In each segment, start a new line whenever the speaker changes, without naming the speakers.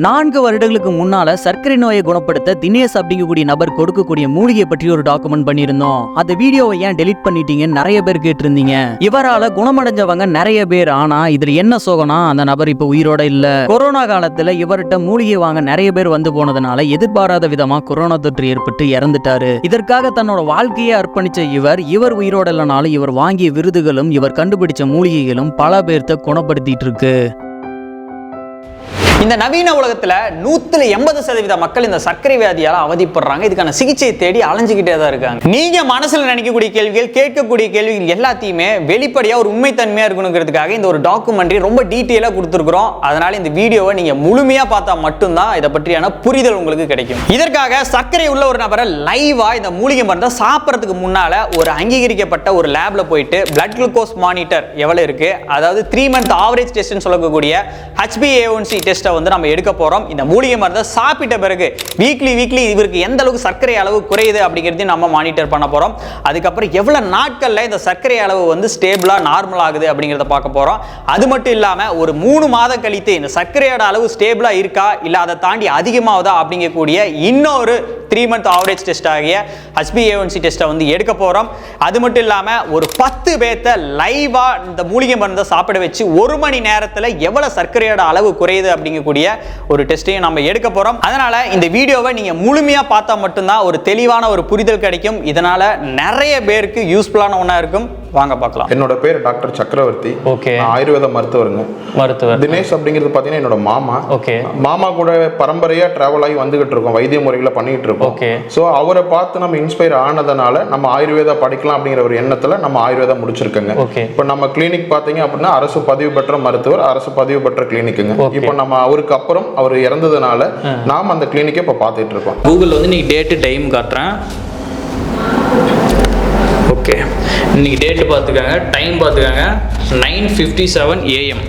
நான்கு வருடங்களுக்கு முன்னால சர்க்கரை நோயை குணப்படுத்த தினேஷ் அப்படிங்கக்கூடிய நபர் கொடுக்கக்கூடிய மூலிகை பற்றி ஒரு டாக்குமெண்ட் பண்ணியிருந்தோம். அந்த வீடியோவை ஏன் டெலீட் பண்ணிட்டீங்கன்னு நிறைய பேர் கேட்டிருந்தீங்க. இவரால குணமடைஞ்சவங்க நிறைய பேர். ஆனா இதுல என்ன சோகனா அந்த நபர் இப்ப உயிரோட இல்ல. கொரோனா காலத்துல இவர்கிட்ட மூலிகை வாங்க நிறைய பேர் வந்து போனதுனால எதிர்பாராத விதமா கொரோனா தொற்று ஏற்பட்டு இறந்துட்டாரு. இதற்காக தன்னோட வாழ்க்கையை அர்ப்பணிச்ச இவர் இவர் உயிரோட இல்லைனாலும் இவர் வாங்கிய விருதுகளும் இவர் கண்டுபிடிச்ச மூலிகைகளும் பல பேர்த்த குணப்படுத்திட்டு இருக்கு.
இந்த நவீன உலகத்தில் நூற்றுல எண்பது சதவீத மக்கள் இந்த சர்க்கரை வியாதியால் அவதிப்படுறாங்க. இதுக்கான சிகிச்சை தேடி அலைஞ்சிக்கிட்டே தான் இருக்காங்க. நீங்கள் மனசில் நினைக்கக்கூடிய கேள்விகள் கேட்கக்கூடிய கேள்விகள் எல்லாத்தையுமே வெளிப்படையாக ஒரு உண்மைத்தன்மையாக இருக்கணுங்கிறதுக்காக இந்த ஒரு டாக்குமெண்ட்ரி ரொம்ப டீட்டெயிலாக கொடுத்துருக்குறோம். அதனால் இந்த வீடியோவை நீங்கள் முழுமையாக பார்த்தா மட்டும்தான் இதை பற்றியான புரிதல் உங்களுக்கு கிடைக்கும். இதற்காக சர்க்கரை உள்ள ஒரு நபரை லைவாக இந்த மூலிகை மருந்தை சாப்பிட்றதுக்கு முன்னால் ஒரு அங்கீகரிக்கப்பட்ட ஒரு லேபில் போயிட்டு பிளட் குளுக்கோஸ் மானிட்டர் எவ்வளோ இருக்குது அதாவது த்ரீ மந்த் ஆவரேஜ் டெஸ்ட்னு சொல்லக்கூடிய ஹெச்பிஏஒன்சி டெஸ்ட்டை வந்து நம்ம எடுக்க போறோம். இந்த மூலிகை மருந்தை சாப்பிட்ட பிறகு வீக்லி வீக்லி இவருக்கு எந்த அளவுக்கு சர்க்கரை அளவு குறையுது அப்படிங்கிறதையும் நம்ம மானிட்டர் பண்ண போறோம். அதுக்கப்புறம் எவ்வளவு நாட்கள்ல இந்த சர்க்கரை அளவு வந்து ஸ்டேபிளா நார்மல் ஆகுது அப்படிங்கிறத பார்க்க போகிறோம் அது மட்டும் இல்லாம ஒரு மூணு மாதம் கழித்து இந்த சர்க்கரையோட அளவு ஸ்டேபிளாக இருக்கா இல்ல அதை தாண்டி அதிகமாகுதா அப்படிங்கக்கூடிய இன்னொரு த்ரீ மந்த் ஆவரேஜ் டெஸ்ட் ஆகிய ஹச்பிஏஒன்சி டெஸ்ட்டை வந்து எடுக்க போகிறோம் அது மட்டும் இல்லாமல் ஒரு பத்து பேர்த்த லைவாக இந்த மூலிகை மருந்தை சாப்பிட வச்சு ஒரு மணி நேரத்தில் எவ்வளோ சர்க்கரையோட அளவு குறையுது அப்படிங்கக்கூடிய ஒரு டெஸ்ட்டையும் நம்ம எடுக்க போகிறோம் அதனால் இந்த வீடியோவை நீங்கள் முழுமையாக பார்த்தா மட்டும்தான் ஒரு தெளிவான ஒரு புரிதல் கிடைக்கும். இதனால் நிறைய பேருக்கு யூஸ்ஃபுல்லான ஒன்றா இருக்கும். வாங்க பார்க்கலாம்.
என்னோட பேர் டாக்டர் சக்கரவர்த்தி. நான் ஆயுர்வேத மருத்துவருங்க.
மருத்துவர்.
தினேஷ் அப்படிங்கிறது பார்த்தீங்கன்னா என்னோட மாமா.
ஓகே.
மாமா கூட பரம்பரையா டிராவல் ஆகி வந்துகிட்டு இருக்கோம். வைத்திய முறைகளை பண்ணிட்டு இருக்கோம்.
Okay.
ஸோ அவரை பார்த்து நம்ம இன்ஸ்பயர் ஆனதுனால நம்ம ஆயுர்வேதா படிக்கலாம் அப்படிங்கிற ஒரு எண்ணத்துல நம்ம ஆயுர்வேதா முடிச்சிருக்கோங்க.
Okay.
இப்போ நம்ம கிளினிக் பார்த்தீங்க அப்படின்னா அரசு பதிவு பெற்ற மருத்துவர் அரசு பதிவு பெற்ற கிளினிக்குங்க. இப்போ நம்ம அவருக்கு அப்புறம் அவர் இறந்ததுனால நாம அந்த கிளினிக்கை இப்போ பார்த்துட்டு இருக்கோம்.
கூகுளில் வந்து இன்னைக்கு டேட்டு டைம் காட்டுறேன். ஓகே இன்னைக்கு டேட்டு பார்த்துக்கோங்க. டைம் பார்த்துக்கோங்க. Nine fifty seven AM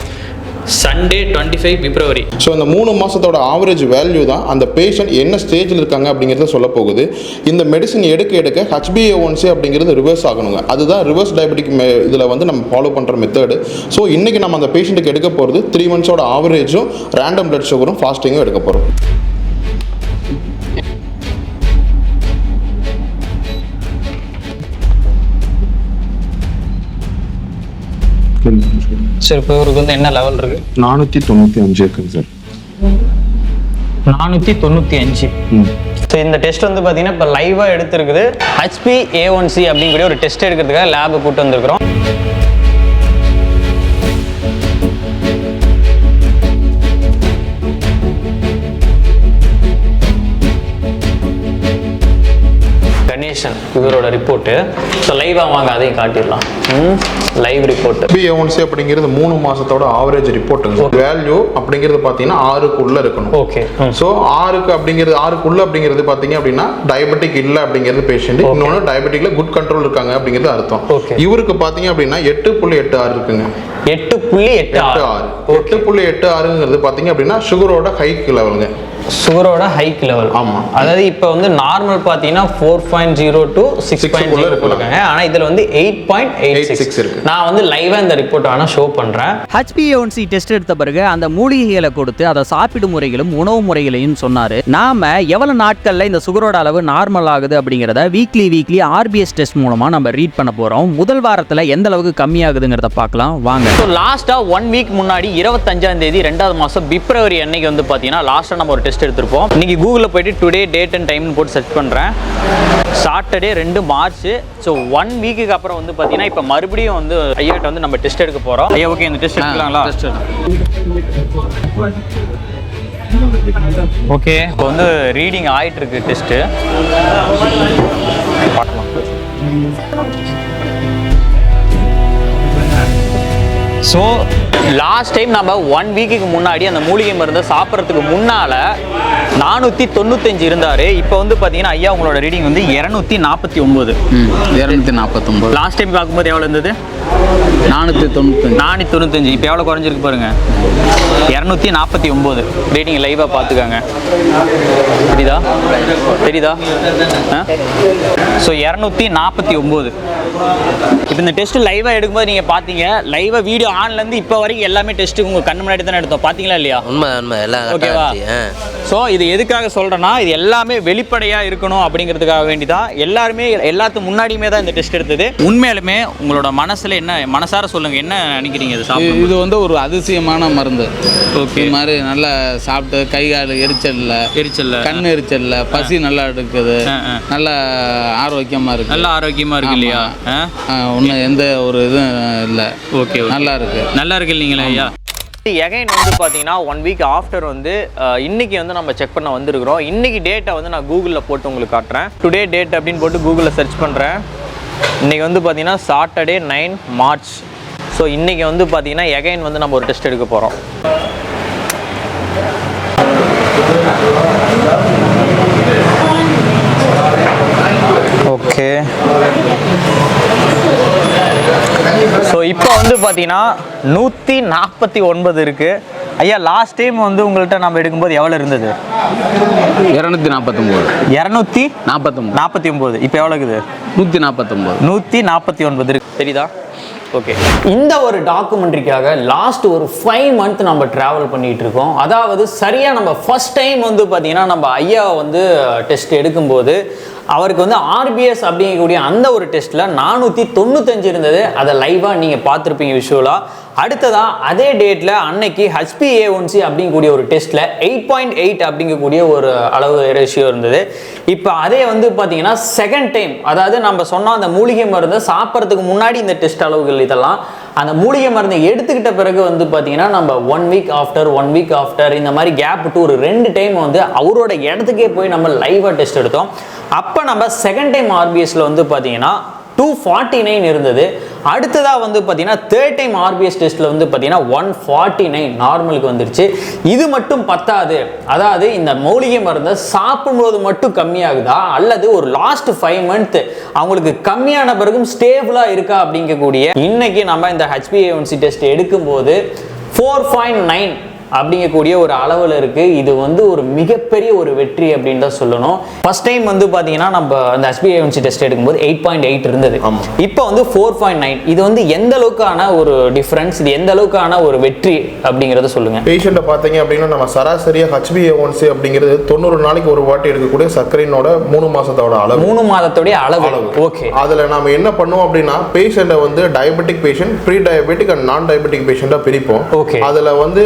Sunday twenty five February
so இந்த மூணு மாதத்தோட ஆவரேஜ் வேல்யூ தான் அந்த பேஷண்ட் என்ன ஸ்டேஜில் இருக்காங்க அப்படிங்கிறத சொல்ல போகுது. இந்த மெடிசன் எடுக்க எடுக்க ஹெச்பிஏஒன்சி அப்படிங்கிறது ரிவர்ஸ் ஆகணுங்க. அதுதான் ரிவர்ஸ் டயபெட்டிக் இதில் வந்து நம்ம ஃபாலோ பண்ணுற மெத்தடு ஸோ இன்றைக்கி நம்ம அந்த பேஷண்ட்டுக்கு எடுக்க போகிறது த்ரீ மந்த்ஸோட ஆவரேஜும் ரேண்டம் பிளட் சுகரும் ஃபாஸ்டிங்கும் எடுக்க போகிறோம்
சரி இப்போ இவருக்கு வந்து என்ன லெவல் இருக்கு?
நானூற்றி தொண்ணூற்றி அஞ்சு இருக்குங்க சார்.
நானூற்றி தொண்ணூற்றி அஞ்சு. ஸோ இந்த டெஸ்ட் வந்து பார்த்தீங்கன்னா இப்போ லைவாக எடுத்திருக்குது. ஹெச்பி ஏ ஒன் சி அப்படிங்கிற ஒரு டெஸ்ட் எடுக்கிறதுக்காக லேபு கூட்டு வந்திருக்கிறோம். இவரோட ரிப்போர்ட்டு ஸோ லைவாக வாங்க அதையும் காட்டிடலாம். லைவ் ரிப்போர்ட்
ஹெச்பிஏஒன்சி அப்படிங்கிறது மூணு மாசத்தோட ஆவரேஜ் ரிப்போர்ட்டுங்க வேல்யூ அப்படிங்கிறது பார்த்தீங்கன்னா ஆறுக்குள்ளே இருக்கணும்.
ஓகே
ஸோ ஆறுக்கு அப்படிங்கிறது ஆறுக்குள்ள அப்படிங்கிறது பார்த்தீங்க அப்படின்னா டயபெட்டிக் இல்லை அப்படிங்கிறது பேஷண்ட் இன்னொன்று டயபெட்டிக்ல குட் கண்ட்ரோல் இருக்காங்க அப்படிங்கிறது அர்த்தம். இவருக்கு பார்த்தீங்க அப்படின்னா எட்டு புள்ளி எட்டு ஆறு இருக்குங்க.
எட்டு புள்ளி எட்டு
எட்டு ஆறு. எட்டு புள்ளி எட்டு ஆறுங்கிறது பார்த்தீங்க அப்படின்னா சுகரோட ஹைக் லெவலுங்க
சுகரோட ஹைக் லெவல்
ஆமா.
அதாவது இப்போ வந்து நார்மல் பார்த்தீங்கன்னா four point zero to six point zero. இருக்காங்க ஆனால் இதில் வந்து எயிட் பாயிண்ட் எயிட்
8.6
சிக்ஸ்
இருக்கு.
நான் வந்து லைவாக இந்த ரிப்போர்ட் வேணால் ஷோ பண்ணுறேன்
ஹச்பிஏஒன்சி டெஸ்ட் எடுத்த பிறகு அந்த மூலிகைகளை கொடுத்து அதை சாப்பிடும் முறைகளும் உணவு முறைகளையும் சொன்னாரு. நாம எவ்வளவு நாட்கள்ல இந்த சுகரோட அளவு நார்மல் ஆகுது அப்படிங்கிறத வீக்லி வீக்லி ஆர்பிஎஸ் டெஸ்ட் மூலமா நம்ம ரீட் பண்ண போறோம். முதல் வாரத்துல எந்த அளவுக்கு கம்மியாகுதுங்கிறத பார்க்கலாம். வாங்க.
ஸோ லாஸ்ட்டாக ஒன் வீக் முன்னாடி இருபத்தஞ்சாம் தேதி ரெண்டாவது மாதம் பிப்ரவரி அன்னைக்கு வந்து பார்த்தீங்கன்னா லாஸ்ட்டாக நம்ம ஒரு டெஸ்ட் எடுத்திருப்போம். இன்னைக்கு கூகுளில் போயிட்டு டுடே டேட் அண்ட் டைம்னு போட்டு சர்ச் பண்ணுறேன் சாட்டர்டே ரெண்டு மார்ச் ஸோ ஒன் வீக்குக்கு அப்புறம் வந்து பார்த்தீங்கன்னா இப்போ மறுபடியும் வந்து ஐயாட்ட வந்து நம்ம டெஸ்ட் எடுக்க போகிறோம் ஐயா ஓகே இந்த டெஸ்ட் எடுக்கலாங்களா ஓகே இப்போ வந்து ரீடிங் ஆயிட்டு இருக்கு டெஸ்ட்டு பார்க்கலாம். ஸோ லாஸ்ட் டைம் நம்ம ஒன் வீக்குக்கு முன்னாடி அந்த மூலிகை மருந்தை சாப்பிட்றதுக்கு முன்னால் நானூற்றி தொண்ணூத்தஞ்சு இருந்தார். இப்போ வந்து பார்த்தீங்கன்னா ஐயா உங்களோட ரீடிங் வந்து இரநூத்தி நாற்பத்தி ஒம்பது
இரநூத்தி நாற்பத்தொம்பது
லாஸ்ட் டைம் பார்க்கும்போது எவ்வளோ இருந்தது?
நானூற்றி தொண்ணூத்தஞ்சு.
நானூற்றி தொண்ணூத்தஞ்சு. இப்போ எவ்வளோ குறைஞ்சிருக்கு பாருங்க. இரநூத்தி நாற்பத்தி ஒம்பது ரேட்டிங் லைவாக பார்த்துக்கோங்க. தெரியுதா? தெரியுதா ஸோ இரநூத்தி நாற்பத்தி ஒம்பது இப்போ இந்த டெஸ்ட் லைவாக எடுக்கும்போது நீங்கள் பார்த்தீங்க. லைவாக வீடியோ ஆன்லேருந்து இப்போ வரைக்கும் எல்லாமே டெஸ்ட்டு உங்கள் கண்ணு முன்னாடி தானே எடுத்தோம். பார்த்தீங்களா இல்லையா?
உண்மை உண்மை. எல்லாம்
ஓகேவா ஸோ இது எதுக்காக சொல்கிறேன்னா இது எல்லாமே வெளிப்படையாக இருக்கணும் அப்படிங்கிறதுக்காக வேண்டி தான் எல்லாருமே எல்லாத்துக்கும் முன்னாடியுமே தான் இந்த டெஸ்ட் எடுத்தது. உண்மையாலுமே உங்களோட மனசில் என்ன மனசார சொல்லுங்கள் என்ன நினைக்கிறீங்க இது சாப்பிடும்
இது வந்து ஒரு அதிசயமான மருந்து.
ஓகே
இது மாதிரி நல்லா சாப்பிட்டு கை கால் எரிச்சல்ல
எரிச்சல்ல.
கண் எரிச்சல்ல பசி நல்லா எடுக்குது. நல்ல ஆரோக்கியமா இருக்கு.
நல்ல ஆரோக்கியமாக இருக்கு இல்லையா?
ஒன்றும் எந்த ஒரு இதுவும் இல்லை.
ஓகே
நல்லா இருக்கு.
நல்லா இருக்கு இல்லைங்களா ஐயா? எகைன் வந்து பார்த்தீங்கன்னா ஒன் வீக் ஆஃப்டர் வந்து uh, இன்னைக்கு வந்து நம்ம செக் பண்ண வந்திருக்கிறோம். இன்னைக்கு டேட்டை வந்து நான் கூகுளில் போட்டு உங்களுக்கு காட்டுறேன். டுடே டேட் அப்படின்னு போட்டு கூகுளில் சர்ச் பண்ணுறேன் இன்னைக்கு வந்து பார்த்தீங்கன்னா சாட்டர்டே நைன் மார்ச் ஸோ இன்றைக்கி வந்து பார்த்தீங்கன்னா எகைன் வந்து நம்ம ஒரு டெஸ்ட் எடுக்க போகிறோம் ஸோ இப்போ வந்து பார்த்தீங்கன்னா நூற்றி நாற்பத்தி ஒன்பது இருக்குது ஐயா லாஸ்ட் டைம் வந்து உங்கள்கிட்ட நம்ம எடுக்கும்போது எவ்வளோ இருந்தது?
இரநூத்தி நாற்பத்தொம்போது
இரநூத்தி
நாற்பத்தொம்போது
நாற்பத்தி ஒம்பது இப்போ எவ்வளோ இருக்குது?
நூற்றி நாற்பத்தொம்போது
நூற்றி நாற்பத்தி ஒன்பது இருக்கு. தெரியுதா? ஓகே இந்த ஒரு டாக்குமெண்ட்ரிக்காக லாஸ்ட் ஒரு ஃபைவ் மந்த் நம்ம ட்ராவல் பண்ணிட்டு இருக்கோம். அதாவது சரியாக நம்ம ஃபர்ஸ்ட் டைம் வந்து பார்த்தீங்கன்னா நம்ம ஐயா வந்து டெஸ்ட் எடுக்கும்போது அவருக்கு வந்து ஆர்பிஎஸ் அப்படிங்கக்கூடிய அந்த ஒரு டெஸ்ட்டில் நானூற்றி தொண்ணூத்தஞ்சு இருந்தது. அதை லைவாக நீங்கள் பார்த்துருப்பீங்க விஷுவலாக அடுத்ததாக அதே டேட்டில் அன்னைக்கு ஹச்பிஏ ஒன்சி அப்படிங்கக்கூடிய ஒரு டெஸ்ட்டில் எயிட் பாயிண்ட் எயிட் அப்படிங்கக்கூடிய ஒரு அளவு ரேஷியோ இருந்தது. இப்போ அதே வந்து பார்த்தீங்கன்னா செகண்ட் டைம் அதாவது நம்ம சொன்ன அந்த மூலிகை மருந்தை சாப்பிட்றதுக்கு முன்னாடி இந்த டெஸ்ட் அளவுகள் இதெல்லாம் அந்த மூலிகை மருந்தை எடுத்துக்கிட்ட பிறகு வந்து பார்த்தீங்கன்னா நம்ம one week after one week after இந்த மாதிரி கேப் விட்டு ஒரு ரெண்டு டைம் வந்து அவரோட இடத்துக்கே போய் நம்ம லைவாக டெஸ்ட் எடுத்தோம். அப்போ நம்ம செகண்ட் டைம் ஆர்பிஎஸ்ல வந்து பார்த்தீங்கன்னா டூ ஃபார்ட்டி நைன் இருந்தது. அடுத்ததாக வந்து பார்த்தீங்கன்னா தேர்ட் டைம் ஆர்பிஎஸ் டெஸ்ட்டில் வந்து பார்த்தீங்கன்னா ஒன் ஃபார்ட்டி நைன் நார்மலுக்கு வந்துருச்சு. இது மட்டும் பத்தாது. அதாவது இந்த மூலிகை மருந்தை சாப்பிடும்போது மட்டும் கம்மியாகுதா? அல்லது ஒரு லாஸ்ட் ஃபைவ் மந்த் அவங்களுக்கு கம்மியான பிறகும் ஸ்டேபிளாக இருக்கா அப்படிங்கக்கூடிய இன்னைக்கு நம்ம இந்த H B A one C test எடுக்கும்போது ஃபோர் பாயிண்ட் நைன் அப்படிங்கக்கூடிய ஒரு அளவில் இருக்கு. இது வந்து ஒரு மிகப்பெரிய ஒரு வெற்றி அப்படின்னு தான் சொல்லணும். ஃபர்ஸ்ட் டைம் வந்து பார்த்தீங்கன்னா நம்ம அந்த எஸ்பிஐஎன்சி டெஸ்ட் எடுக்கும்போது எயிட் பாயிண்ட் எயிட் இருந்தது. இப்போ வந்து ஃபோர் பாயிண்ட் நைன் இது வந்து எந்த அளவுக்கான ஒரு டிஃப்ரென்ஸ் இது எந்த அளவுக்கான ஒரு வெற்றி அப்படிங்கிறத சொல்லுங்க.
பேஷண்ட்டை பார்த்தீங்க அப்படின்னா நம்ம சராசரியாக ஹச்பிஏஒன்சி அப்படிங்கிறது தொண்ணூறு நாளைக்கு ஒரு வாட்டி எடுக்கக்கூடிய சர்க்கரையினோட மூணு மாசத்தோட அளவு.
மூணு மாதத்துடைய அளவு.
அளவு.
ஓகே
அதுல நாம என்ன பண்ணுவோம் அப்படின்னா பேஷண்ட்டை வந்து diabetic patient pre diabetic and non diabetic பேஷண்ட்டாக பிரிப்போம்.
Okay.
அதுல வந்து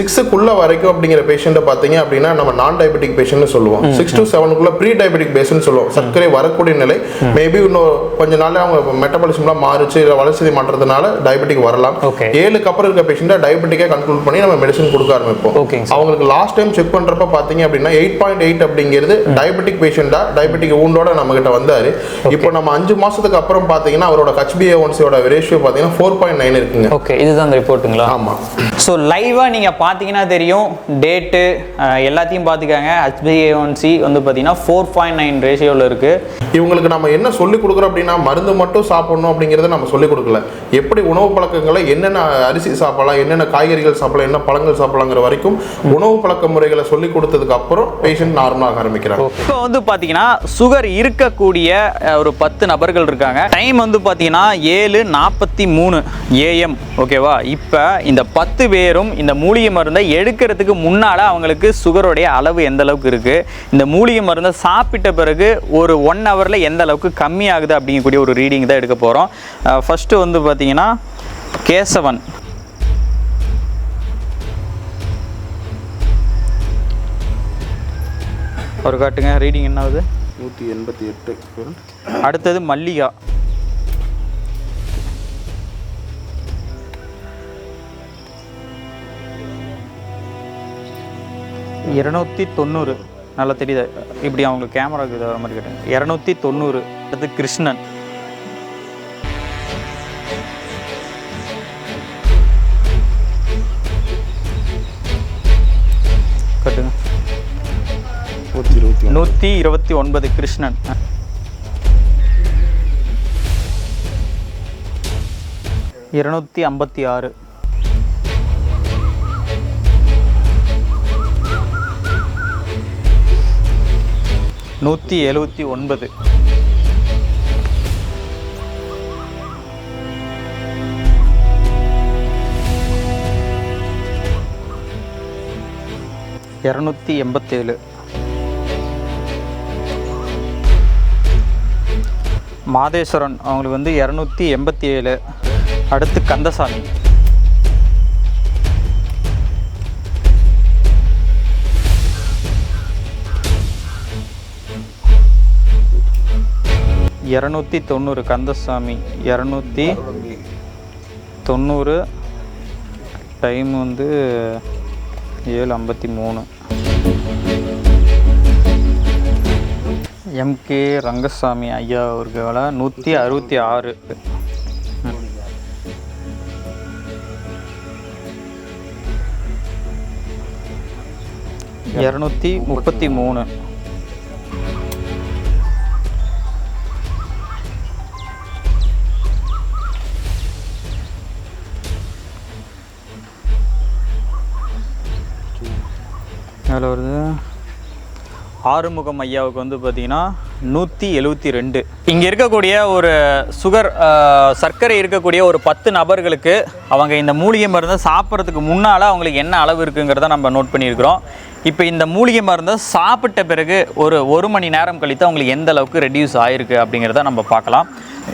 சிக்ஸுக்குள்ள வரைக்கும் அப்படிங்கிற பேஷண்ட்டை பார்த்தீங்க அப்படின்னா நம்ம நான் டயபெட்டிக் பேஷண்ட்னு சொல்லுவோம். சிக்ஸ் டு செவனுக்குள்ள ப்ரீ டயபெட்டிக் பேஷண்ட் சொல்லுவோம். சர்க்கரை வரக்கூடிய நிலை. மேபி இன்னும் கொஞ்ச நாள்ல அவங்க மெட்டபாலிசம்லாம் மாறுச்சு இல்லை வளர்ச்சி மாற்றத்தினால டயபெட்டிக் வரலாம். ஏழுக்கு அப்புறம் இருக்க பேஷண்ட்டை டயபெட்டிக்கா கண்ட்ரோல் பண்ணி நம்ம மெடிசன் கொடுக்க ஆரம்பிப்போம். அவங்களுக்கு லாஸ்ட் டைம் செக் பண்றப்ப பாத்தீங்க அப்படின்னா எயிட் பாயிண்ட் எயிட் அப்படிங்கிறது டயபெட்டிக் பேஷண்டா டயபெட்டிக் ஊண்டோட நம்ம கிட்ட வந்தாரு. இப்போ நம்ம அஞ்சு மாசத்துக்கு அப்புறம் பாத்தீங்கன்னா அவரோட ஹச்பிஏ ஒன்சியோட ரேஷியோ பாத்தீங்கன்னா ஃபோர் பாயிண்ட் நைன் இருக்குங்க.
ஓகே இதுதான் அந்த ரிப்போர்ட்டுங்களா
ஆமா.
ஸோ லைவாக நீங்கள் பார்த்தீங்கன்னா தெரியும் டேட்டு எல்லாத்தையும் பார்த்துக்காங்க ஹச்பிஏஒன்சி வந்து பார்த்தீங்கன்னா ஃபோர் பாயிண்ட் நைன் ரேஷியோவில் இருக்குது
இவங்களுக்கு நம்ம என்ன சொல்லி கொடுக்குறோம் அப்படின்னா மருந்து மட்டும் சாப்பிடணும் அப்படிங்கறத நம்ம சொல்லி கொடுக்கல. எப்படி உணவு பழக்கங்களை என்னென்ன அரிசி சாப்பிடலாம் என்னென்ன காய்கறிகள் சாப்பிடலாம் என்ன பழங்கள் சாப்பிடலாங்கிற வரைக்கும் உணவு பழக்க முறைகளை சொல்லி கொடுத்ததுக்கு அப்புறம் பேஷண்ட் நார்மலாக ஆரம்பிக்கிறாங்க.
இப்போ வந்து பார்த்தீங்கன்னா சுகர் இருக்கக்கூடிய ஒரு பத்து நபர்கள் இருக்காங்க. டைம் வந்து பார்த்தீங்கன்னா ஏழு நாற்பத்தி மூணு ஏஎம் ஓகேவா இப்போ இந்த பத்து பேரும் இந்த மூலிகை மருந்தை எடுக்கிறதுக்கு முன்னால் அவங்களுக்கு சுகருடைய அளவு எந்த அளவுக்கு இருக்குது இந்த மூலிகை மருந்தை சாப்பிட்ட பிறகு ஒரு ஒன் ஹவரில் எந்த அளவுக்கு கம்மியாகுது அப்படிங்கக்கூடிய ஒரு ரீடிங் தான் எடுக்க போகிறோம் ஃபஸ்ட்டு வந்து பார்த்தீங்கன்னா கேசவன். ஒரு காட்டுங்க ரீடிங் என்ன ஆகுது
நூற்றி எண்பத்தி எட்டு.
அடுத்தது மல்லிகா. இரநூத்தி தொண்ணூறு. நல்லா தெரியுது. இப்படி அவங்களுக்கு கேமராக்கு இது வர மாதிரி கேட்டேன். இரநூத்தி தொண்ணூறு. அடுத்து கிருஷ்ணன். கட்டுங்க.
நூற்றி இருபத்தி
ஒன்பது. கிருஷ்ணன். இருநூத்தி ஐம்பத்தி ஆறு. நூற்றி எழுபத்தி ஒன்பது. இரநூத்தி எண்பத்தேழு. மாதேஸ்வரன் அவங்களுக்கு வந்து இரநூத்தி எண்பத்தி ஏழு அடுத்து கந்தசாமி. இரநூத்தி தொண்ணூறு கந்தசாமி இரநூத்தி தொண்ணூறு டைம் வந்து ஏழு ஐம்பத்தி மூணு. எம்கே ரங்கசாமி ஐயா அவருக்கு நூற்றி அறுபத்தி ஆறு. இரநூத்தி முப்பத்தி மூணு. மேலே வருது. ஆறுமுகம் ஐயாவுக்கு வந்து பார்த்தீங்கன்னா நூற்றி எழுபத்தி ரெண்டு. இங்கே இருக்கக்கூடிய ஒரு சுகர் சர்க்கரை இருக்கக்கூடிய ஒரு பத்து நபர்களுக்கு அவங்க இந்த மூலிகை மருந்தை சாப்பிட்றதுக்கு முன்னால் அவங்களுக்கு என்ன அளவு இருக்குங்கிறத நம்ம நோட் பண்ணியிருக்கிறோம். இப்போ இந்த மூலிகை மருந்தை சாப்பிட்ட பிறகு ஒரு ஒரு மணி நேரம் கழித்து அவங்களுக்கு எந்த அளவுக்கு ரெடியூஸ் ஆயிருக்கு அப்படிங்கிறத நம்ம பார்க்கலாம்.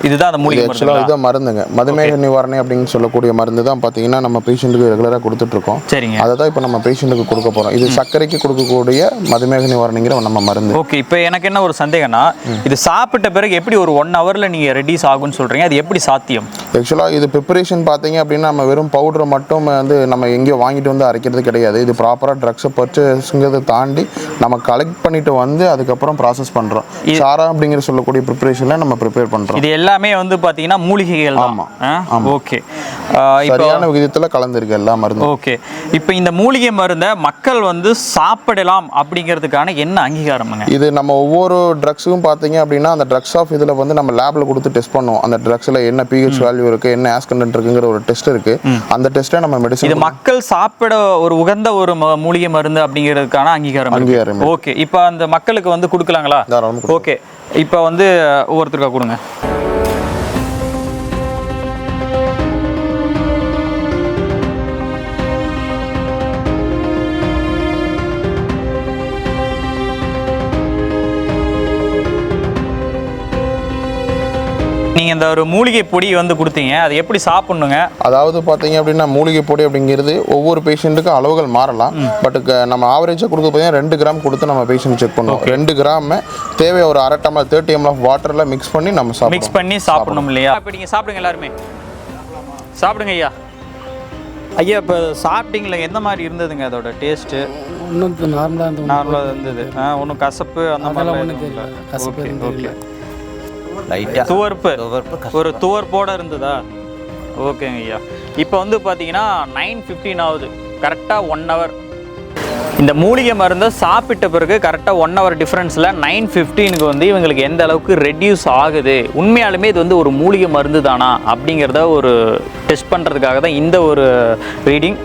இதுதான் அந்த மூலிகை
ஆக்சுவலாக இதுதான் மருந்துங்க. மதுமேக நிவாரணை அப்படின்னு சொல்லக்கூடிய மருந்து தான் பார்த்தீங்கன்னா நம்ம பேஷண்ட்டுக்கு ரெகுலராக கொடுத்துட்ருக்கோம்.
சரிங்க.
அதை தான் இப்போ நம்ம பேஷண்ட்டுக்கு கொடுக்க போகிறோம் இது சர்க்கரைக்கு கொடுக்கக்கூடிய மதுமேக நிவாரணிங்கிற நம்ம மருந்து.
ஓகே இப்போ எனக்கு என்ன ஒரு சந்தேகம்னா இது சாப்பிட்ட பிறகு எப்படி ஒரு ஒன் ஹவரில் நீங்கள் ரெடியூஸ் ஆகும்னு சொல்கிறீங்க அது எப்படி சாத்தியம்?
ஆக்சுவலாக இது ப்ரிப்பரேஷன் பார்த்தீங்க அப்படின்னா நம்ம வெறும் பவுடரை மட்டும் வந்து நம்ம எங்கேயோ வாங்கிட்டு வந்து அரைக்கிறது கிடையாது. இது ப்ராப்பராக ட்ரக்ஸை பர்ச்சேஸுங்கிறத தாண்டி நம்ம கலெக்ட் பண்ணிட்டு வந்து அதுக்கப்புறம் ப்ராசஸ் பண்ணுறோம் சாரா அப்படிங்கிற சொல்லக்கூடிய ப்ரிப்பரேஷனில் நம்ம ப்ரிப்பேர் பண்ணுறோம்
இது எல்லாமே வந்து பார்த்தீங்கன்னா மூலிகைகள் தான்.
ஆமா.
ஓகே.
சரியான விகிதத்தில் கலந்துருக்கு எல்லா மருந்தும்.
ஓகே. இப்போ இந்த மூலிகை மருந்தை மக்கள் வந்து சாப்பிடலாம் அப்படிங்கிறதுக்கான என்ன அங்கீகாரமுங்க?
இது நம்ம ஒவ்வொரு ட்ரக்ஸுக்கும் பார்த்தீங்க அப்படின்னா அந்த ட்ரக்ஸ் ஆஃப் இதில் வந்து நம்ம லேபில் கொடுத்து டெஸ்ட் பண்ணுவோம். அந்த ட்ரக்ஸில் என்ன பிஹெச் வேல்யூ இருக்குது என்ன ஆஸ் கண்டென்ட் இருக்குங்கிற ஒரு டெஸ்ட் இருக்குது அந்த டெஸ்ட்டை நம்ம
இது
மெடிசன்
மக்கள் சாப்பிட ஒரு உகந்த ஒரு மூலிகை மருந்து அப்படிங்கிறதுக்கான அங்கீகாரம்
அங்கீகாரம்
ஓகே இப்போ அந்த மக்களுக்கு வந்து கொடுக்கலாங்களா. ஓகே இப்போ வந்து ஒவ்வொருத்தருக்கா கொடுங்க. நீங்க இந்த ஒரு மூலிகை பொடி வந்து கொடுத்தீங்க அது எப்படி சாப்பிடணுங்க?
அதாவது பார்த்தீங்க அப்படின்னா மூலிகை பொடி அப்படிங்கிறது ஒவ்வொரு பேஷண்ட்டுக்கும் அளவுகள் மாறலாம். பட் நம்ம ஆவரேஜாக கொடுக்க பார்த்தீங்கன்னா ரெண்டு கிராம் கொடுத்து நம்ம பேஷண்ட் செக் பண்ணுவோம். ரெண்டு கிராம் தேவை ஒரு அரை tumbler thirty M L of வாட்டரில் மிக்ஸ் பண்ணி நம்ம
மிக்ஸ் பண்ணி சாப்பிடணும் இல்லையா? இப்போ நீங்கள் சாப்பிடுங்க எல்லாருமே. சாப்பிடுங்க ஐயா. ஐயா இப்போ சாப்பிட்டீங்களா எந்த மாதிரி இருந்ததுங்க அதோட டேஸ்ட்டு
ஒன்றும் நார்மலாக இருந்த
நார்மலாக இருந்தது. ஆ ஒன்றும் கசப்பு அந்த
அதெல்லாம்
மாதிரி
ஒண்ணும் தெரியல. கசப்பு
ஓகே
தெரியல.
துவர்ப்பு. ஒரு துவர்ப்போட இருந்ததா? ஓகேங்க ஐயா. இப்போ வந்து பார்த்தீங்கன்னா நைன் ஃபிஃப்டீன் ஆகுது. கரெக்டாக ஒன் ஹவர் இந்த மூலிகை மருந்தை சாப்பிட்ட பிறகு கரெக்டாக ஒன் ஹவர் டிஃப்ரென்ஸில் நைன் ஃபிஃப்டீனுக்கு வந்து இவங்களுக்கு எந்த அளவுக்கு ரெடியூஸ் ஆகுது? உண்மையாலுமே இது வந்து ஒரு மூலிகை மருந்து தானா அப்படிங்கிறத ஒரு டெஸ்ட் பண்ணுறதுக்காக தான் இந்த ஒரு ரீடிங்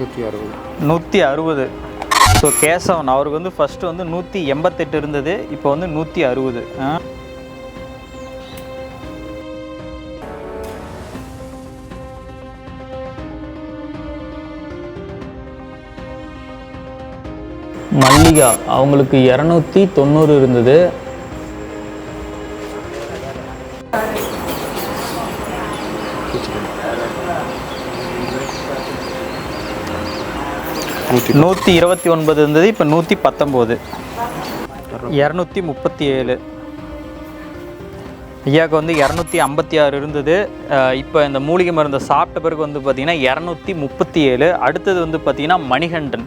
ஆ நூற்றி அறுபது. ஸோ கேசவன் அவருக்கு வந்து ஃபஸ்ட்டு வந்து நூற்றி எண்பத்தெட்டு இருந்தது இப்போ வந்து நூற்றி அறுபது. மல்லிகா அவங்களுக்கு இரநூத்தி தொண்ணூறு இருந்தது. நூற்றி இருபத்தி ஒன்பது இருந்தது இப்போ நூற்றி பத்தொம்போது. இரநூத்தி முப்பத்தி ஏழு ஐயாவுக்கு வந்து இரநூத்தி ஐம்பத்தி ஆறு இருந்தது. இப்போ இந்த மூலிகை மருந்தை சாப்பிட்ட பிறகு வந்து பார்த்தீங்கன்னா இரநூத்தி முப்பத்தி ஏழு அடுத்தது வந்து பார்த்தீங்கன்னா மணிகண்டன்.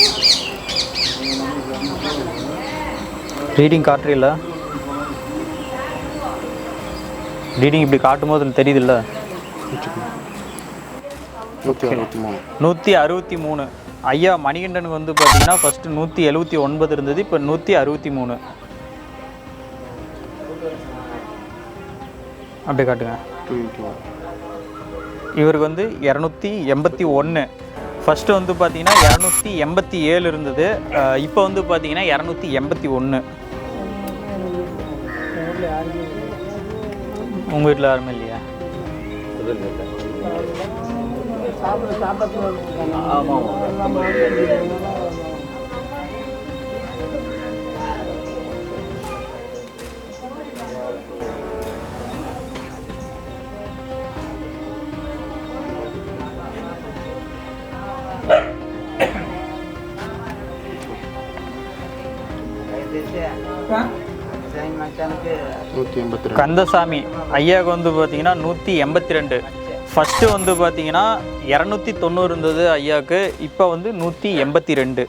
ரீடிங் காட்டுறீல்ல ரீடிங் இப்படி காட்டும் போது தெரியுதுல்ல
நூற்றி அறுபத்தி மூணு.
ஐயா மணிகண்டனுக்கு வந்து பார்த்தீங்கன்னா ஃபஸ்ட்டு நூற்றி எழுபத்தி ஒன்பது இருந்தது இப்போ நூற்றி அறுபத்தி மூணு. அப்படி காட்டுங்க. இவருக்கு வந்து இரநூத்தி எண்பத்தி ஒன்று ஃபஸ்ட்டு வந்து பார்த்தீங்கன்னா இரநூத்தி எண்பத்தி ஏழு இருந்தது. இப்போ வந்து பார்த்தீங்கன்னா இரநூத்தி எண்பத்தி ஒன்று உங்கள் வீட்டில் யாருமே இல்லையா?
எண்பத்தி ரெண்டு.
கந்தசாமி ஐயாவுக்கு வந்து பார்த்தீங்கன்னா நூற்றி எண்பத்தி ரெண்டு. ஃபஸ்ட்டு வந்து பார்த்தீங்கன்னா இரநூத்தி தொண்ணூறு இருந்தது ஐயாவுக்கு இப்போ வந்து நூற்றி எண்பத்தி ரெண்டு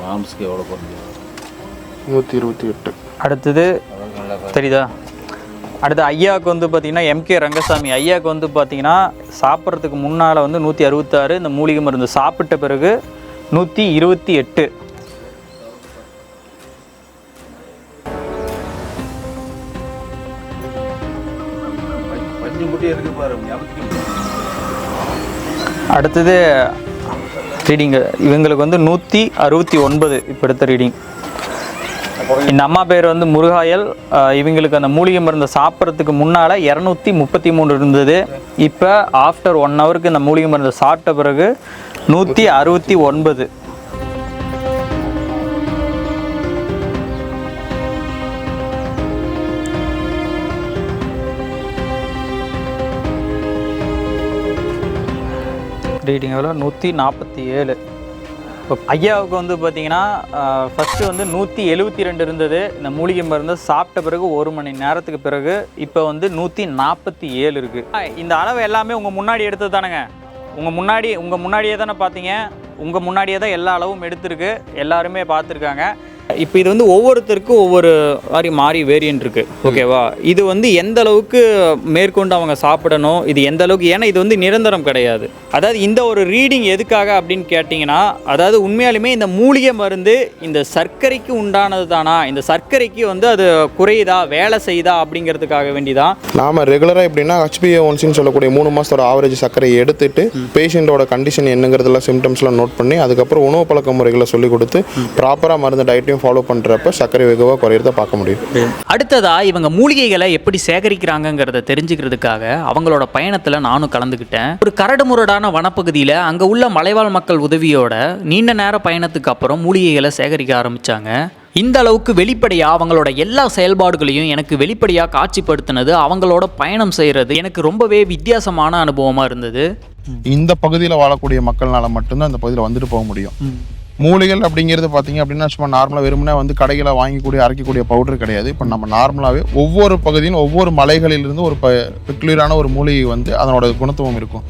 மாம்ஸ்க்கு எவ்வளோ குறைஞ்சி
நூற்றி இருபத்தி எட்டு
அடுத்தது தெரியுதா? அடுத்து ஐயாவுக்கு வந்து பார்த்தீங்கன்னா எம்கே ரங்கசாமி. ஐயாவுக்கு வந்து பார்த்தீங்கன்னா சாப்பிட்றதுக்கு முன்னால் வந்து நூற்றி அறுபத்தாறு இந்த மூலிகை மருந்து சாப்பிட்ட பிறகு நூற்றி இருபத்தி எட்டு. அடுத்தது ரீடிங்கு இவங்களுக்கு வந்து நூற்றி அறுபத்தி ஒன்பது இப்போ எடுத்த ரீடிங் இந்த அம்மா பேர் வந்து முருகாயல். இவங்களுக்கு அந்த மூலிகை மருந்தை சாப்பிட்றதுக்கு முன்னால் இரநூத்தி முப்பத்தி மூணு இருந்தது. இப்போ ஆஃப்டர் ஒன் ஹவருக்கு இந்த மூலிகை மருந்தை சாப்பிட்ட பிறகு நூற்றி அறுபத்தி ஒன்பது. ரீடிங் எவ்வளோ நூற்றி நாற்பத்தி ஏழு. இப்போ ஐயாவுக்கு வந்து பார்த்தீங்கன்னா ஃபஸ்ட்டு வந்து நூற்றி எழுபத்தி ரெண்டு இருந்தது. இந்த மூலிகை மருந்து சாப்பிட்ட பிறகு ஒரு மணி நேரத்துக்கு பிறகு இப்போ வந்து நூற்றி நாற்பத்தி ஏழு இருக்குது இந்த அளவு எல்லாமே உங்கள் முன்னாடி எடுத்தது தானேங்க? உங்கள் முன்னாடி உங்கள் முன்னாடியே தானே பார்த்தீங்க? உங்கள் முன்னாடியே தான் எல்லா அளவும் எடுத்திருக்கு. எல்லாருமே பார்த்துருக்காங்க. இப்போ இது வந்து ஒவ்வொருத்தருக்கும் ஒவ்வொரு மாதிரி மாறி வேரியன்ட் இருக்கு. ஓகேவா இது வந்து எந்த அளவுக்கு மேற்கொண்டு அவங்க சாப்பிடணும்? இது எந்த அளவுக்கு ஏன்னா இது வந்து நிரந்தரம் கிடையாது. அதாவது இந்த ஒரு ரீடிங் எதுக்காக அப்படின்னு கேட்டிங்கன்னா அதாவது உண்மையாலுமே இந்த மூலிகை மருந்து இந்த சர்க்கரைக்கு உண்டானது தானா? இந்த சர்க்கரைக்கு வந்து அது குறையுதா? வேலை செய்யுதா? அப்படிங்கிறதுக்காக வேண்டிதான்.
நாம ரெகுலராக எப்படின்னா ஹெச்பிஏ ஒன்ஸ்னு சொல்லக்கூடிய மூணு மாதத்தோட ஆவரேஜ் சர்க்கரையை எடுத்துட்டு பேஷண்ட்டோட கண்டிஷன் என்னங்கிறதெல்லாம் சிம்டம்ஸ்லாம் நோட் பண்ணி அதுக்கப்புறம் உணவு பழக்க முறைகளை சொல்லி கொடுத்து ப்ராப்பராக மருந்து டயட்டையும் ஃபாலோ பண்ணுறப்ப சர்க்கரை வெகுவாக குறையிறத பார்க்க முடியும்.
அடுத்ததா இவங்க மூலிகைகளை எப்படி சேகரிக்கிறாங்கங்கிறத தெரிஞ்சுக்கிறதுக்காக அவங்களோட பயணத்துல நானும் கலந்துக்கிட்டேன் ஒரு கரடுமுரடான வனப்பகுதியில அங்க உள்ள மலைவாழ் மக்கள் உதவியோட நீண்ட நேர பயணத்துக்கு அப்புறம் மூலிகைகளை சேகரிக்க ஆரம்பிச்சாங்க. இந்த அளவுக்கு வெளிப்படையா அவங்களோட எல்லா செயல்பாடுகளையும் எனக்கு வெளிப்படையா காட்சிப்படுத்தினது அவங்களோட பயணம் செய்யறது எனக்கு ரொம்பவே வித்தியாசமான அனுபவமா இருந்தது.
இந்த பகுதியில் வாழக்கூடிய மக்கள்னால மட்டும்தான் இந்த பகுதியில் வந்துட்டு போக முடியும். மூலிகள் அப்படிங்கிறது பார்த்தீங்க அப்படின்னா சும்மா நார்மலாக வெறுமனே வந்து கடைகளை வாங்கிக்கூடிய அரைக்கக்கூடிய பவுடர் கிடையாது. இப்போ நம்ம நார்மலாகவே ஒவ்வொரு பகுதியும் ஒவ்வொரு மலைகளிலிருந்து ஒரு ப ஒரு மூலிகை வந்து அதனோட குணத்துவம் இருக்கும்.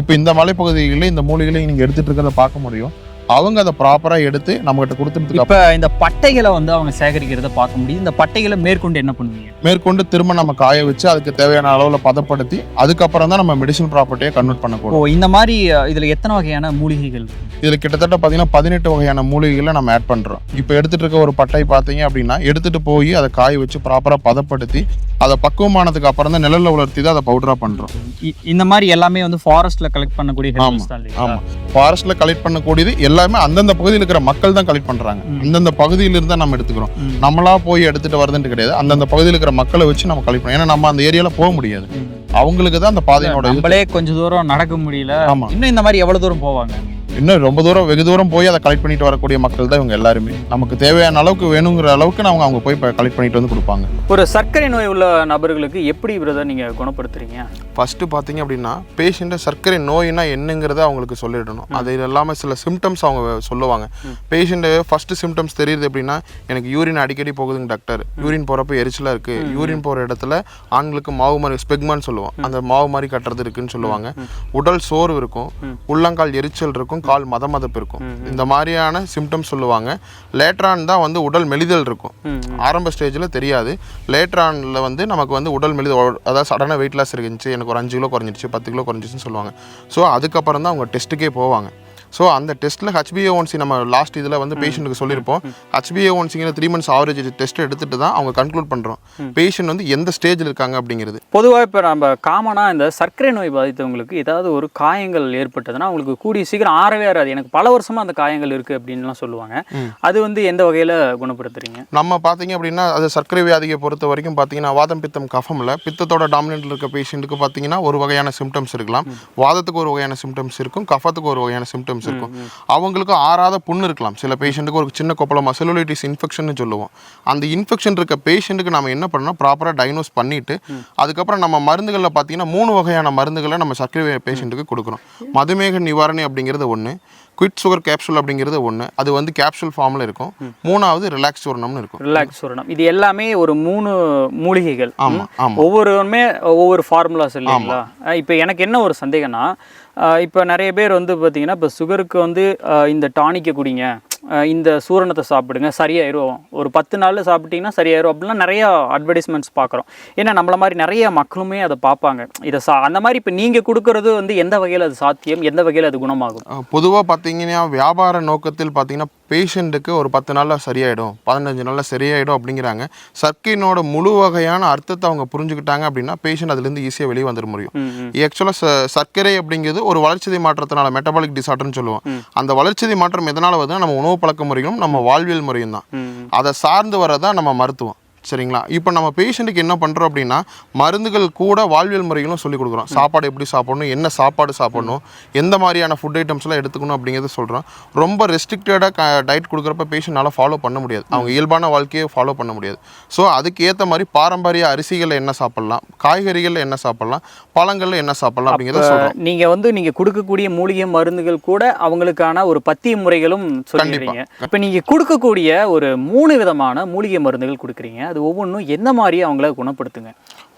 இப்போ இந்த மலைப்பகுதிகளில் இந்த மூலிகளை நீங்கள் எடுத்துகிட்டு இருக்கிறத பார்க்க முடியும். அவங்க அதை ப்ராப்பராக எடுத்து நம்மகிட்ட கொடுத்துட்டு
இப்ப இந்த பட்டைகளை வந்து அவங்க சேகரிக்கிறத பார்க்க முடியும் இந்த பட்டைகளை மேற்கொண்டு என்ன பண்ணுவீங்க?
மேற்கொண்டு திரும்ப நம்ம காய வச்சு அதுக்கு தேவையான அளவில் பதப்படுத்தி அதுக்கப்புறம் தான் நம்ம மெடிசன் ப்ராப்பர்ட்டியை கன்வெர்ட் பண்ணக்கூடும்.
இந்த மாதிரி இதுல எத்தனை வகையான மூலிகைகள்?
இதில் கிட்டத்தட்ட பார்த்தீங்கன்னா பதினெட்டு வகையான மூலிகைகளை நம்ம ஆட் பண்ணுறோம் இப்போ எடுத்துட்டு இருக்க ஒரு பட்டை பார்த்தீங்க அப்படின்னா எடுத்துட்டு போய் அதை காய வச்சு ப்ராப்பராக பதப்படுத்தி அதை பக்குவமானதுக்கு அப்புறம் தான் நிழல்ல உலர்த்தி தான் அதை பவுடராக பண்ணுறோம்
இந்த மாதிரி எல்லாமே வந்து ஃபாரஸ்ட்ல கலெக்ட் பண்ணக்கூடிய
ஆமா
herbals தான் இல்லையா?
ஆமாம் ஃபாரஸ்ட்டில் கலெக்ட் பண்ணக்கூடியது எல்லாமே அந்தந்த பகுதியில் இருக்கிற மக்கள் தான் கலெக்ட் பண்ணுறாங்க அந்தந்த பகுதியிலிருந்து தான் நம்ம எடுத்துக்கிறோம். நம்மளா போய் எடுத்துட்டு வரதுன்ட்டு கிடையாது. அந்தந்த பகுதியில் இருக்கிற மக்களை வச்சு நம்ம கலெக்ட் பண்ணோம். ஏன்னா நம்ம அந்த ஏரியாவில் போக முடியாது. அவங்களுக்கு தான் அந்த பாதையினோட இது.
நம்மளே கொஞ்ச தூரம் நடக்க முடியல.
ஆமா.
இன்னும் இந்த மாதிரி எவ்வளவு தூரம் போவாங்க?
இன்னும் ரொம்ப தூரம் வெகு தூரம் போய் அதை கலெக்ட் பண்ணிட்டு வரக்கூடிய மக்கள் தான் இவங்க எல்லாருமே. நமக்கு தேவையான அளவுக்கு வேணுங்கிற அளவுக்கு அவங்க அவங்க போய் கலெக்ட் பண்ணிட்டு வந்து கொடுப்பாங்க.
ஒரு சர்க்கரை நோய் உள்ள நபர்களுக்கு எப்படி பிரதர் நீங்கள் குணப்படுத்துறீங்க?
ஃபஸ்ட்டு பார்த்தீங்க அப்படின்னா பேஷண்ட்டை சர்க்கரை நோயினா என்னங்கிறத அவங்களுக்கு சொல்லிடணும். அது இல்லாமல் சில சிம்டம்ஸ் அவங்க சொல்லுவாங்க. பேஷண்ட்டு ஃபஸ்ட்டு சிம்டம்ஸ் தெரியுது அப்படின்னா எனக்கு யூரின் அடிக்கடி போகுதுங்க டாக்டர் யூரின் போகிறப்ப எரிச்சலாக இருக்குது யூரின் போகிற இடத்துல ஆண்களுக்கு மாவு மாதிரி ஸ்பெக்மான்னு சொல்லுவோம். அந்த மாவு மாதிரி கட்டுறது இருக்குன்னு சொல்லுவாங்க. உடல் சோர்வு இருக்கும். உள்ளங்கால் எரிச்சல் இருக்கும். இருக்கும் கால் மத மதப்பு இருக்கும் இந்த மாதிரியான சிம்டம்ஸ் சொல்லுவாங்க. லேட்ரான் தான் வந்து உடல் மெலிதல் இருக்கும். ஆரம்ப ஸ்டேஜில் தெரியாது. லேட்ரானில் வந்து நமக்கு வந்து உடல் மெலிதல் அதாவது சடனாக வெயிட் லாஸ் இருந்துச்சு எனக்கு ஒரு அஞ்சு கிலோ குறைஞ்சிருச்சு பத்து கிலோ குறைஞ்சிச்சுன்னு சொல்லுவாங்க. ஸோ அதுக்கப்புறம் தான் அவங்க டெஸ்ட்டுக்கே போவாங்க. ஸோ அந்த டெஸ்ட்டில் ஹச்பிஏஒன்சி நம்ம லாஸ்ட் இதில் வந்து பேஷண்ட்டுக்கு சொல்லியிருப்போம். ஹச்பிஏஒன்சிங்கிற த்ரீ மந்த்ஸ் ஆவரேஜ் டெஸ்ட் எடுத்துட்டு தான் அவங்க கன்க்ளூட் பண்ணுறோம் பேஷண்ட் வந்து எந்த ஸ்டேஜில் இருக்காங்க அப்படிங்கிறது.
பொதுவாக இப்போ நம்ம காமனாக இந்த சர்க்கரை நோய் பாதித்தவங்களுக்கு ஏதாவது ஒரு காயங்கள் ஏற்பட்டதுன்னா அவங்களுக்கு கூடிய சீக்கிரம் ஆறவே ஆறாது. எனக்கு பல வருஷமாக அந்த காயங்கள் இருக்குது அப்படின்லாம் சொல்லுவாங்க. அது வந்து எந்த வகையில் குணப்படுத்துறீங்க?
நம்ம பார்த்தீங்க அப்படின்னா அது சர்க்கரை வியாதியை பொறுத்த வரைக்கும் பார்த்தீங்கன்னா வாதம் பித்தம் கஃபமில் பித்தத்தோட டாமினன்ட்ல இருக்க பேஷண்ட்டுக்கு பார்த்தீங்கன்னா ஒரு வகையான சிம்டம்ஸ் இருக்கலாம். வாதத்துக்கு ஒரு வகையான சிம்டம்ஸ் இருக்கும் கஃபத்துக்கு ஒரு வகையான சிம்டம்ஸ் இருக்கும். அவங்களுக்கு ஆறாத புண்ணு இருக்கலாம். சில பேஷண்ட்டுக்கு ஒரு சின்ன கொப்பளமா செல்லுலைட்டிஸ் இன்ஃபெக்ஷன் சொல்லுவோம். அந்த இன்ஃபெக்ஷன் இருக்க பேஷண்ட்டுக்கு நம்ம என்ன பண்ணணும் ப்ராப்பராக டயக்னோஸ் பண்ணிட்டு அதுக்கப்புறம் நம்ம மருந்துகளில் பார்த்தீங்கன்னா மூணு வகையான மருந்துகளை நம்ம சர்க்கரை பேஷண்ட்டுக்கு கொடுக்குறோம் மதுமேக நிவாரணி அப்படிங்கிறது ஒன்று குவிட் சுகர் கேப்சூல் அப்படிங்கிறது ஒன்று அது வந்து கேப்சூல் ஃபார்மில் இருக்கும். மூணாவது ரிலாக்ஸ் சூர்ணம்னு இருக்கும்.
ரிலாக்ஸ் வரணும் இது எல்லாமே ஒரு மூணு மூலிகைகள்.
ஆமா,
ம்.
ஆமா.
ஒவ்வொருவருமே ஒவ்வொரு ஃபார்முலாஸ் இல்லைங்களா? இப்போ எனக்கு என்ன ஒரு சந்தேகம்னா இப்போ நிறைய பேர் வந்து பார்த்திங்கன்னா இப்போ சுகருக்கு வந்து இந்த டானிக்கை குடிங்க. இந்த சூரணத்தை சாப்பிடுங்க சரியாயிரும். ஒரு பத்து நாளில் சாப்பிட்டிங்கன்னா சரியாயிரும் அப்படிலாம் நிறையா அட்வர்டைஸ்மெண்ட்ஸ் பார்க்குறோம் ஏன்னா நம்மள மாதிரி நிறைய மக்களுமே அதை பார்ப்பாங்க. இதை சா அந்த மாதிரி இப்போ நீங்கள் கொடுக்கறது வந்து எந்த வகையில் அது சாத்தியம்? எந்த வகையில் அது குணமாகும்?
பொதுவாக பார்த்தீங்கன்னா வியாபார நோக்கத்தில் பார்த்தீங்கன்னா பேஷண்ட்டுக்கு ஒரு பத்து நாளில் சரியாயிடும் பதினஞ்சு நாளில் சரியாயிடும் அப்படிங்கிறாங்க. சர்க்கரையினோட முழு வகையான அர்த்தத்தை அவங்க புரிஞ்சுக்கிட்டாங்க அப்படின்னா பேஷண்ட் அதுலேருந்து ஈஸியாக வெளியே வந்துட முடியும். ஆக்சுவலாக சர்க்கரை அப்படிங்கிறது ஒரு வளர்ச்சிதை மாற்றத்தினால மெட்டபாலிக் டிசார்டர்னு சொல்லுவோம். அந்த வளர்ச்சிதை மாற்றம் எதனால் வருதுன்னா நம்ம உணவு பழக்க முறையும் நம்ம வாழ்வியல் முறையும் தான். அதை சார்ந்து வரதான் நம்ம மருத்துவம். சரிங்களா? இப்போ நம்ம பேஷண்ட்டுக்கு என்ன பண்ணுறோம் அப்படின்னா மருந்துகள் கூட வாழ்வியல் முறைகளும் சொல்லி கொடுக்குறோம். சாப்பாடு எப்படி சாப்பிடணும் என்ன சாப்பாடு சாப்பிடணும் எந்த மாதிரியான ஃபுட் ஐட்டம்ஸ்லாம் எடுத்துக்கணும் அப்படிங்கிறத சொல்கிறோம் ரொம்ப ரெஸ்ட்ரிக்டடாக டயட் கொடுக்குறப்ப பேஷண்ட்னால ஃபாலோ பண்ண முடியாது. அவங்க இயல்பான வாழ்க்கையை ஃபாலோ பண்ண முடியாது. ஸோ அதுக்கு ஏற்ற மாதிரி பாரம்பரிய அரிசிகளில் என்ன சாப்பிடலாம் காய்கறிகளில் என்ன சாப்பிடலாம் பழங்களில் என்ன சாப்பிடலாம் அப்படிங்கிறத சொல்கிறோம்
நீங்க வந்து நீங்க கொடுக்கக்கூடிய மூலிகை மருந்துகள் கூட அவங்களுக்கான ஒரு பத்திய முறைகளும் சொல்லிடுறீங்க. இப்போ நீங்க கொடுக்கக்கூடிய ஒரு மூணு விதமான மூலிகை மருந்துகள் கொடுக்குறீங்க. அது ஒவ்வொன்றும் எந்த மாதிரி அவங்கள குணப்படுத்துங்க.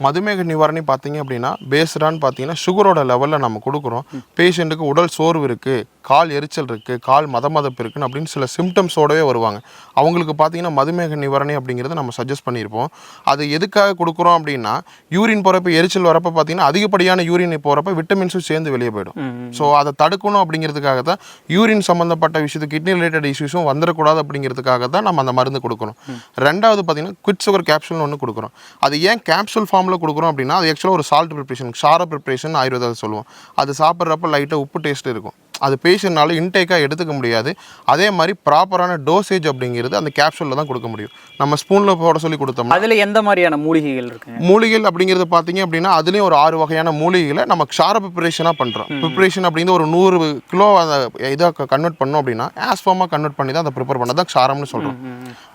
மதுமேக நிவாரணி பார்த்தீங்க அப்படின்னா பேஸ்டான்னு பார்த்தீங்கன்னா சுகரோட லெவலில் நம்ம கொடுக்குறோம். பேஷண்ட்டுக்கு உடல் சோர்வு இருக்குது கால் எரிச்சல் இருக்குது கால் மதமதப்பு இருக்குன்னு அப்படின்னு சில சிம்டம்ஸோடவே வருவாங்க. அவங்களுக்கு பார்த்தீங்கன்னா மதுமேக நிவாரணி அப்படிங்கிறத நம்ம சஜஸ்ட் பண்ணியிருப்போம். அது எதுக்காக கொடுக்குறோம் அப்படின்னா யூரின் போகிறப்ப எரிச்சல் வரப்போ பார்த்தீங்கன்னா அதிகப்படியான யூரின் போகிறப்ப விட்டமின்ஸும் சேர்ந்து வெளியே போயிடும். ஸோ அதை தடுக்கணும் அப்படிங்கிறதுக்காக தான் யூரின் சம்மந்தப்பட்ட விஷயத்து கிட்னி ரிலேட்டட் இஷ்யூஸும் வந்துடக்கூடாது அப்படிங்கிறதுக்காக தான் நம்ம அந்த மருந்து கொடுக்குறோம் ரெண்டாவது பார்த்தீங்கன்னா குவிட் சுகர் கேப்சூல்னு ஒன்று கொடுக்குறோம். அது ஏன் கேப்சூல் ஃபார்மில் கொடுக்குறோம் அப்படின்னா அது ஆக்சுவலாக ஒரு சால்ட் ப்ரிப்ரேஷன் சார ப்ரிப்ரேஷன் ஆயுர்வேதா சொல்லுவோம். அது சாப்பிட்றப்ப லைட்டாக உப்பு டேஸ்ட் இருக்கும். அது பேஷண்ட்னால இன்டேக்காக எடுத்துக்க முடியாது. அதே மாதிரி ப்ராப்பரான டோசேஜ் அப்படிங்கிறது அந்த கேப்சூலில் தான் கொடுக்க முடியும். நம்ம ஸ்பூனில் போட சொல்லி கொடுத்தோம்னா
அதுல எந்த மாதிரியான மூலிகைகள் இருக்குங்க
மூலிகைகள் அப்படிங்கிறது பார்த்தீங்க அப்படின்னா அதுலேயும் ஒரு ஆறு வகையான மூலிகைகளை நம்ம க்ஷார ப்ரிப்பரேஷனாக பண்ணுறோம் ப்ரிப்பரேஷன் அப்படிங்கிற ஒரு நூறு கிலோ அதை இதாக கன்வெர்ட் பண்ணோம் அப்படின்னா ஆஸ்ஃபார்மாக கன்வெர்ட் பண்ணி தான் அதை ப்ரிப்பேர் பண்ண தான் க்ஷாரம்னு சொல்கிறோம்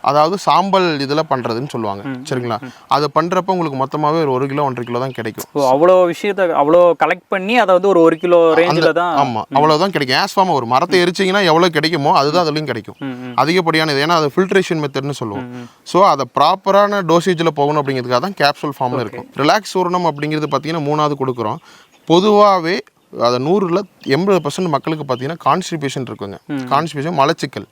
அதாவது சாம்பல் இதில் பண்ணுறதுன்னு சொல்லுவாங்க. சரிங்களா? அதை பண்ணுறப்ப உங்களுக்கு மொத்தமாகவே ஒரு ஒரு கிலோ ஒன்றரை கிலோ தான் கிடைக்கும்.
அவ்வளோ விஷயத்த அவ்வளோ கலெக்ட் பண்ணி அதை வந்து ஒரு ஒரு கிலோ ரேஞ்சில் தான்
ஆமாம் அவ்வளோதான் கிடைக்கும். ஆஸ்ஃபார்மா ஒரு மரத்தை எரிச்சிங்கன்னா எவ்வளோ கிடைக்குமோ அதுதான் அதுலேயும் கிடைக்கும். அதிகப்படியானது ஏன்னா அது ஃபில்ட்ரேஷன் மெத்தட்னு சொல்லுவோம். ஸோ அதை ப்ராப்பரான டோசேஜில் போகணும் அப்படிங்கிறதுக்காக தான் கேப்சூல் ஃபார்மில் இருக்கும். ரிலாக்ஸ் சூரணம் அப்படிங்கிறது பார்த்தீங்கன்னா மூணாவது கொடுக்குறோம். பொதுவாகவே அதை நூறில் எண்பது பர்சன்ட் மக்களுக்கு பார்த்தீங்கன்னா கான்ஸ்டிபேஷன் இருக்குங்க. கான்ஸ்டிபேஷன் மலச்சிக்கல்.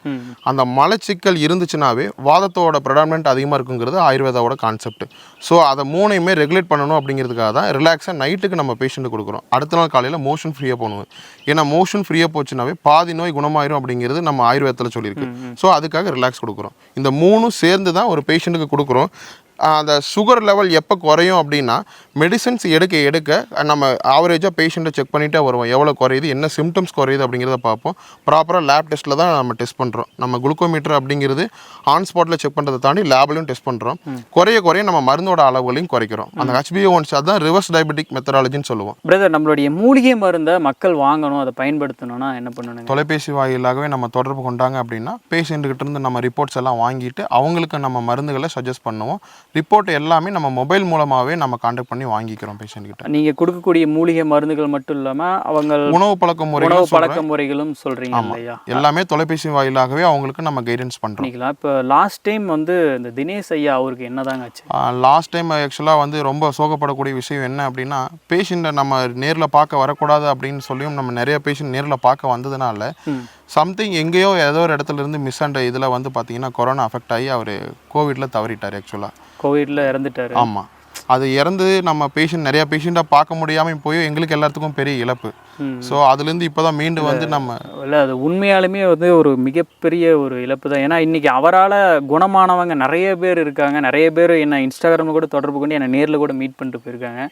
அந்த மலச்சிக்கல் இருந்துச்சுனாவே வாதத்தோட ப்ரெடாமினன்ட் அதிகமாக இருக்குங்கிறது ஆயுர்வேதாவோட கான்செப்ட் ஸோ அதை மூணையுமே ரெகுலேட் பண்ணணும் அப்படிங்கிறதுக்காக தான் ரிலாக்ஸாக நைட்டுக்கு நம்ம பேஷண்ட்டு கொடுக்குறோம். அடுத்த நாள் காலையில் மோஷன் ஃப்ரீயாக போகணும் ஏன்னா மோஷன் ஃப்ரீயாக போச்சுனாவே பாதி நோய் குணமாயிரும் அப்படிங்கிறது நம்ம ஆயுர்வேதத்தில் சொல்லியிருக்கு. ஸோ அதுக்காக ரிலாக்ஸ் கொடுக்குறோம். இந்த மூணும் சேர்ந்து தான் ஒரு பேஷண்ட்டுக்கு கொடுக்குறோம். அந்த சுகர் லெவல் எப்போ குறையும் அப்படின்னா மெடிசன்ஸ் எடுக்க எடுக்க நம்ம ஆவரேஜாக பேஷண்ட்டை செக் பண்ணிட்டே வருவோம். எவ்வளோ குறையுது என்ன சிம்டம்ஸ் குறையுது அப்படிங்கிறத பார்ப்போம். ப்ராப்பராக லேப் டெஸ்ட்டில் தான் நம்ம டெஸ்ட் பண்ணுறோம் நம்ம குளுக்கோமீட்டர் அப்படிங்கிறது ஆன் ஸ்பாட்டில் செக் பண்ணுறதை தாண்டி லேப்லையும் டெஸ்ட் பண்ணுறோம் குறைய குறைய நம்ம மருந்தோட அளவுகளையும் குறைக்கிறோம். அந்த ஹெச்பிஓ ஒன்ஸ் அதுதான் ரிவர்ஸ் டயபெட்டிக் மெத்தடாலஜின்னு சொல்லுவோம்.
பிரதர் நம்மளுடைய மூலிகை மருந்தை மக்கள் வாங்கணும் அதை பயன்படுத்தணும்னா என்ன பண்ணணுங்க?
தொலைபேசி வாயிலாகவே நம்ம தொடர்பு கொண்டாங்க அப்படின்னா பேஷண்ட்டுக்கிட்ட இருந்து நம்ம ரிப்போர்ட்ஸ் எல்லாம் வாங்கிட்டு அவங்களுக்கு நம்ம மருந்துகளை சஜஸ்ட் பண்ணுவோம். ரிப்போர்ட் எல்லாமே நம்ம மொபைல் மூலமாகவே நம்ம காண்டாக்ட் பண்ணி வாங்கிக்கிறோம் பேஷண்ட் கிட்ட.
நீங்க கொடுக்கக்கூடிய மூலிகை மருந்துகள் மட்டும் இல்லாம அவங்க
உணவு பழக்க
உணவு
முறைகள்
பழக்க முறைகளும் சொல்றீங்க
ஆமா.
இல்லையா?
எல்லாமே தொலைபேசி வாயிலாகவே அவங்களுக்கு நம்ம கைடன்ஸ் பண்றோம்.
பண்ணிக்கலாம் இப்போ லாஸ்ட் டைம் வந்து இந்த தினேஷ் ஐயா அவருக்கு என்னதாங்க ஆச்சு?
லாஸ்ட் டைம் ஆக்சுவலாக வந்து ரொம்ப சோகப்படக்கூடிய விஷயம் என்ன அப்படின்னா பேஷண்ட்டை நம்ம நேரில் பார்க்க வரக்கூடாது அப்படின்னு சொல்லியும் நம்ம நிறைய பேஷண்ட் நேரில் பார்க்க வந்ததுனால சம்திங் எங்கேயோ ஏதோ ஒரு இடத்துல இருந்து மிஸ் அண்ட் இதில் வந்து பார்த்தீங்கன்னா கொரோனா அஃபெக்ட் ஆகி அவர் கோவிடில் தவறிட்டார் ஆக்சுவலாக
கோவிட்ல இறந்துட்டாரு.
ஆமாம் அது இறந்து நம்ம பேஷண்ட் நிறைய பேஷண்ட்டாக பார்க்க முடியாமல் போய் எங்களுக்கு எல்லாத்துக்கும் பெரிய இழப்பு. ஸோ அதுலேருந்து இப்போ தான் மீண்டு வந்து நம்ம
இல்லை அது உண்மையாலுமே வந்து ஒரு மிகப்பெரிய ஒரு இழப்பு தான். ஏன்னா இன்னைக்கு அவரால் குணமானவங்க நிறைய பேர் இருக்காங்க. நிறைய பேர் என்ன இன்ஸ்டாகிராமில் கூட தொடர்பு கொண்டு என்னை நேரில் கூட மீட் பண்ணிட்டு போயிருக்காங்க.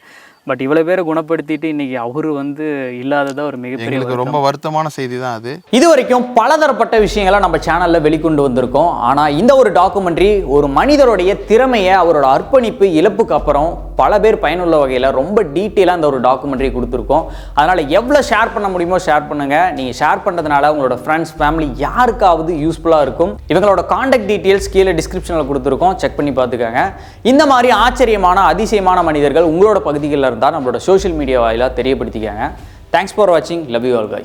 பட் இவ்வளோ பேரை குணப்படுத்திட்டு இன்னைக்கு அவரு வந்து இல்லாததா ஒரு மிகப்பெரிய
ரொம்ப வருத்தமான செய்தி தான் அது.
இது வரைக்கும் பலதரப்பட்ட விஷயங்களை நம்ம சேனல்ல வெளிக்கொண்டு வந்திருக்கோம். ஆனா இந்த ஒரு டாக்குமெண்ட்ரி ஒரு மனிதருடைய திறமையை அவரோட அர்ப்பணிப்பு இழப்புக்கு அப்புறம் பல பேர் பயனுள்ள வகையில் ரொம்ப டீட்டெயிலாக இந்த ஒரு டாக்குமெண்ட்ரி கொடுத்துருக்கோம். அதனால எவ்வளோ ஷேர் பண்ண முடியுமோ ஷேர் பண்ணுங்க. நீங்க ஷேர் பண்ணுறதுனால உங்களோட ஃப்ரெண்ட்ஸ் ஃபேமிலி யாருக்காவது யூஸ்ஃபுல்லாக இருக்கும். இவங்களோட காண்டாக்ட் டீட்டெயில்ஸ் கீழே டிஸ்கிரிப்ஷனில் கொடுத்துருக்கோம். செக் பண்ணி பார்த்துக்கோங்க. இந்த மாதிரி ஆச்சரியமான அதிசயமான மனிதர்கள் உங்களோட பகுதிகளில் இருந்தால் நம்மளோட சோஷியல் மீடியா வாயிலாக தெரியப்படுத்திக்காங்க தேங்க்ஸ் ஃபார் வாட்சிங் லவ் யூ ஆல் கைஸ்